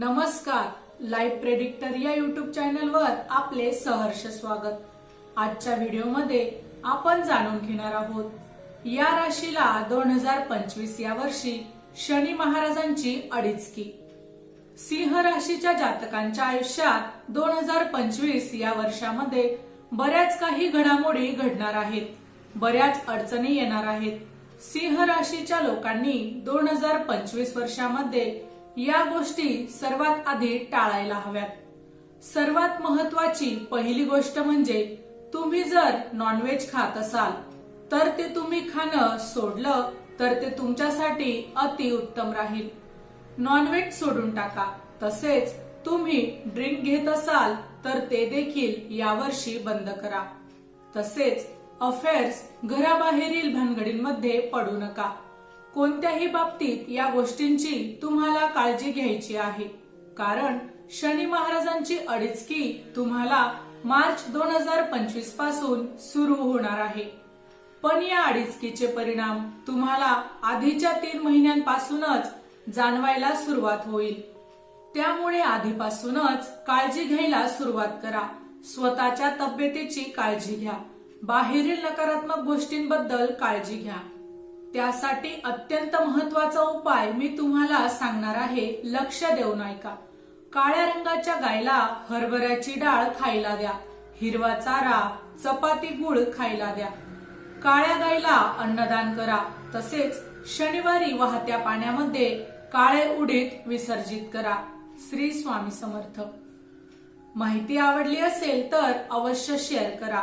नमस्कार live predictor या YouTube चॅनलवर आपले सहर्ष स्वागत. आजच्या व्हिडिओमध्ये आपण जाणून घेणार आहोत या राशीला दोन हजार पंचवीस या वर्षी शनी महाराजांची अडीचकी. सिंह राशीच्या जातकांच्या आयुष्यात दोन हजार पंचवीस या वर्षामध्ये बऱ्याच काही घडामोडी घडणार आहेत बऱ्याच अडचणी येणार आहेत. सिंह राशीच्या लोकांनी दोन हजार पंचवीस वर्षामध्ये या गोष्टी सर्वात आधी टाळायला हव्यात. सर्वात महत्वाची पहिली गोष्ट म्हणजे तुम्ही जर नॉनव्हेज खात असाल तर ते तुम्ही खाणं सोडलं तर ते तुमच्यासाठी अतिउत्तम राहील. नॉनव्हेज सोडून टाका. तसेच तुम्ही ड्रिंक घेत असाल तर ते देखील यावर्षी बंद करा. तसेच अफेअर्स घराबाहेरील भानगडींमध्ये पडू नका. कोणत्याही बाबतीत या गोष्टींची तुम्हाला काळजी घ्यायची आहे. कारण शनी महाराजांची अडीचकी तुम्हाला मार्च दोन हजार पंचवीसपासून सुरू होणार आहे. पण या अडीचकीचे परिणाम तुम्हाला आधीच्या तीन महिन्यांपासूनच जाणवायला सुरुवात होईल. त्यामुळे आधीपासूनच काळजी घ्यायला सुरुवात करा. स्वतःच्या तब्येतीची काळजी घ्या. बाहेरील नकारात्मक गोष्टींबद्दल काळजी घ्या. त्यासाठी अत्यंत महत्त्वाचा उपाय मी तुम्हाला सांगणार आहे. लक्ष देऊन ऐका काळ्या रंगाच्या गायला हरभऱ्याची डाळ खायला द्या. हिरवा चारा चपाती गुळ खायला द्या. काळ्या गायला अन्नदान करा. तसेच शनिवारी वाहत्या पाण्यामध्ये काळे उडीत विसर्जित करा. श्री स्वामी समर्थ. माहिती आवडली असेल तर अवश्य शेअर करा.